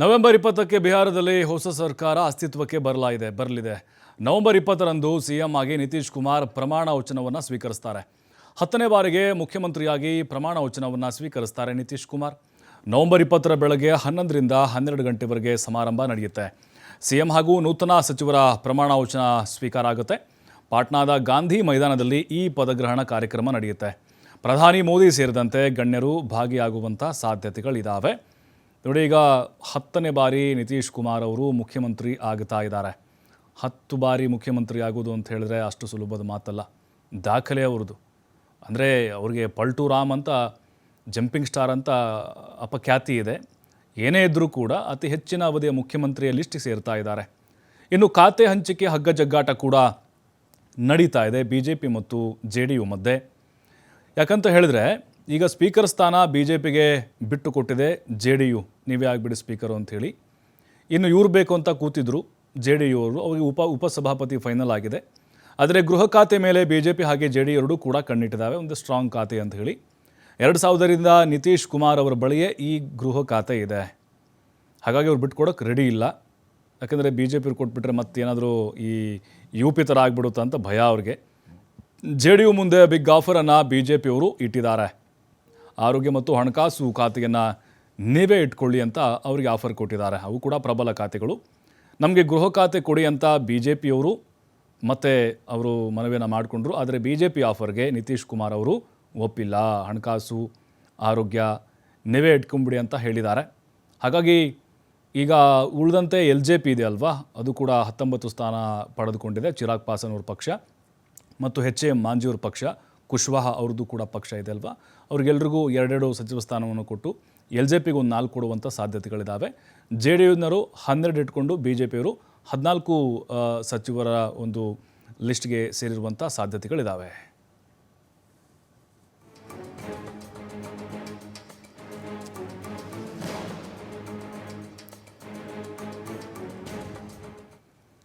November ಇಪ್ಪತ್ತಕ್ಕೆ ಬಿಹಾರದಲ್ಲಿ ಹೊಸ ಸರ್ಕಾರ ಅಸ್ತಿತ್ವಕ್ಕೆ ಬರಲಾಗಿದೆ, ಬರಲಿದೆ. ನವೆಂಬರ್ ಇಪ್ಪತ್ತರಂದು ಸಿಎಂ ಆಗಿ ನಿತೀಶ್ ಕುಮಾರ್ ಪ್ರಮಾಣ ವಚನವನ್ನು ಸ್ವೀಕರಿಸ್ತಾರೆ. ಹತ್ತನೇ ಬಾರಿಗೆ ಮುಖ್ಯಮಂತ್ರಿಯಾಗಿ ಪ್ರಮಾಣ ವಚನವನ್ನು ಸ್ವೀಕರಿಸ್ತಾರೆ ನಿತೀಶ್ ಕುಮಾರ್. ನವೆಂಬರ್ ಇಪ್ಪತ್ತರ ಬೆಳಗ್ಗೆ ಹನ್ನೊಂದರಿಂದ ಹನ್ನೆರಡು ಗಂಟೆವರೆಗೆ ಸಮಾರಂಭ ನಡೆಯುತ್ತೆ. ಸಿಎಂ ಹಾಗೂ ನೂತನ ಸಚಿವರ ಪ್ರಮಾಣ ವಚನ ಸ್ವೀಕಾರ ಆಗುತ್ತೆ. ಪಾಟ್ನಾದ ಗಾಂಧಿ ಮೈದಾನದಲ್ಲಿ ಈ ಪದಗ್ರಹಣ ಕಾರ್ಯಕ್ರಮ ನಡೆಯುತ್ತೆ. ಪ್ರಧಾನಿ ಮೋದಿ ಸೇರಿದಂತೆ ಗಣ್ಯರು ಭಾಗಿಯಾಗುವಂಥ ಸಾಧ್ಯತೆಗಳಿದ್ದಾವೆ ನೋಡಿ ಈಗ ಹತ್ತನೇ ಬಾರಿ ನಿತೀಶ್ ಕುಮಾರ್ ಅವರು ಮುಖ್ಯಮಂತ್ರಿ ಆಗ್ತಾ ಇದ್ದಾರೆ. ಹತ್ತು ಬಾರಿ ಮುಖ್ಯಮಂತ್ರಿ ಆಗೋದು ಅಂತ ಹೇಳಿದ್ರೆ ಅಷ್ಟು ಸುಲಭದ ಮಾತಲ್ಲ. ದಾಖಲೆ ಅವ್ರದ್ದು. ಅಂದರೆ ಅವ್ರಿಗೆ ಪಲ್ಟು ರಾಮ್ ಅಂತ, ಜಂಪಿಂಗ್ ಸ್ಟಾರ್ ಅಂತ ಅಪಖ್ಯಾತಿ ಇದೆ. ಏನೇ ಇದ್ದರೂ ಕೂಡ ಅತಿ ಹೆಚ್ಚಿನ ಅವಧಿಯ ಮುಖ್ಯಮಂತ್ರಿಯ ಲಿಸ್ಟ್ ಸೇರ್ತಾ ಇದ್ದಾರೆ. ಇನ್ನು ಖಾತೆ ಹಂಚಿಕೆ ಹಗ್ಗ ಜಗ್ಗಾಟ ಕೂಡ ನಡೀತಾ ಇದೆ ಬಿ ಜೆ ಪಿ ಮತ್ತು ಜೆ ಡಿ ಯು ಮಧ್ಯೆ. ಯಾಕಂತ ಹೇಳಿದ್ರೆ ಈಗ ಸ್ಪೀಕರ್ ಸ್ಥಾನ ಬಿ ಜೆ ಪಿಗೆ ಬಿಟ್ಟು ಕೊಟ್ಟಿದೆ ಜೆ ಡಿ ಯು. ನೀವೇ ಆಗಿಬಿಡಿ ಸ್ಪೀಕರು ಅಂಥೇಳಿ. ಇನ್ನು ಇವ್ರು ಬೇಕು ಅಂತ ಕೂತಿದ್ರು ಜೆ ಡಿ ಯು ಅವರು. ಅವರಿಗೆ ಉಪ, ಉಪಸಭಾಪತಿ ಫೈನಲ್ ಆಗಿದೆ. ಆದರೆ ಗೃಹ ಖಾತೆ ಮೇಲೆ ಬಿ ಜೆ ಪಿ ಹಾಗೆ ಜೆ ಡಿ ಎರಡೂ ಕೂಡ ಕಣ್ಣಿಟ್ಟಿದ್ದಾವೆ ಒಂದು ಸ್ಟ್ರಾಂಗ್ ಖಾತೆ ಅಂತ ಹೇಳಿ. ಎರಡು ಸಾವಿರದಿಂದ ನಿತೀಶ್ ಕುಮಾರ್ ಅವರ ಬಳಿಯೇ ಈ ಗೃಹ ಖಾತೆ ಇದೆ. ಹಾಗಾಗಿ ಅವ್ರು ಬಿಟ್ಕೊಡೋಕೆ ರೆಡಿ ಇಲ್ಲ. ಯಾಕಂದರೆ ಬಿ ಜೆ ಪಿರು ಕೊಟ್ಬಿಟ್ರೆ ಮತ್ತೇನಾದರೂ ಈ ಯು ಪಿ ಥರ ಆಗ್ಬಿಡುತ್ತಾ ಅಂತ ಭಯ ಅವ್ರಿಗೆ. ಜೆ ಡಿ ಯು ಮುಂದೆ ಬಿಗ್ ಆಫರನ್ನು ಬಿ ಜೆ ಪಿಯವರು ಇಟ್ಟಿದ್ದಾರೆ. ಆರೋಗ್ಯ ಮತ್ತು ಹಣಕಾಸು ಖಾತೆಯನ್ನು ನೀವೇ ಇಟ್ಕೊಳ್ಳಿ ಅಂತ ಅವರಿಗೆ ಆಫರ್ ಕೊಟ್ಟಿದ್ದಾರೆ. ಅವು ಕೂಡ ಪ್ರಬಲ ಖಾತೆಗಳು. ನಮಗೆ ಗೃಹ ಖಾತೆ ಕೊಡಿ ಅಂತ ಬಿ ಜೆ ಪಿಯವರು ಮತ್ತೆ ಅವರು ಮನವಿಯನ್ನು ಮಾಡಿಕೊಂಡ್ರು. ಆದರೆ ಬಿ ಜೆ ಪಿ ಆಫರ್ಗೆ ನಿತೀಶ್ ಕುಮಾರ್ ಅವರು ಒಪ್ಪಿಲ್ಲ. ಹಣಕಾಸು, ಆರೋಗ್ಯ ನೀವೇ ಇಟ್ಕೊಂಬಿಡಿ ಅಂತ ಹೇಳಿದ್ದಾರೆ. ಹಾಗಾಗಿ ಈಗ ಉಳಿದಂತೆ ಎಲ್ ಜೆ ಪಿ ಇದೆ ಅಲ್ವಾ? ಅದು ಕೂಡ ಹತ್ತೊಂಬತ್ತು ಸ್ಥಾನ ಪಡೆದುಕೊಂಡಿದೆ ಚಿರಾಗ್ ಪಾಸನ್ ಅವ್ರ ಪಕ್ಷ ಮತ್ತು ಎಚ್ ಎ ಮಾಂಜಿಯವ್ರ ಪಕ್ಷ. ಕುಶ್ವಾಹ ಅವ್ರದ್ದು ಕೂಡ ಪಕ್ಷ ಇದೆ ಅಲ್ವಾ? ಅವ್ರಿಗೆಲ್ರಿಗೂ ಎರಡೆರಡು ಸಚಿವ ಸ್ಥಾನವನ್ನು ಕೊಟ್ಟು ಎಲ್ ಜೆ ಪಿಗೆ ಒಂದು ನಾಲ್ಕು ಕೊಡುವಂಥ ಸಾಧ್ಯತೆಗಳಿದ್ದಾವೆ ಜೆ ಡಿ ಯುನವರು ಹನ್ನೆರಡು ಇಟ್ಕೊಂಡು ಬಿ ಜೆ ಪಿಯವರು ಹದಿನಾಲ್ಕು ಸಚಿವರ ಒಂದು ಲಿಸ್ಟ್ಗೆ ಸೇರಿರುವಂಥ ಸಾಧ್ಯತೆಗಳಿದ್ದಾವೆ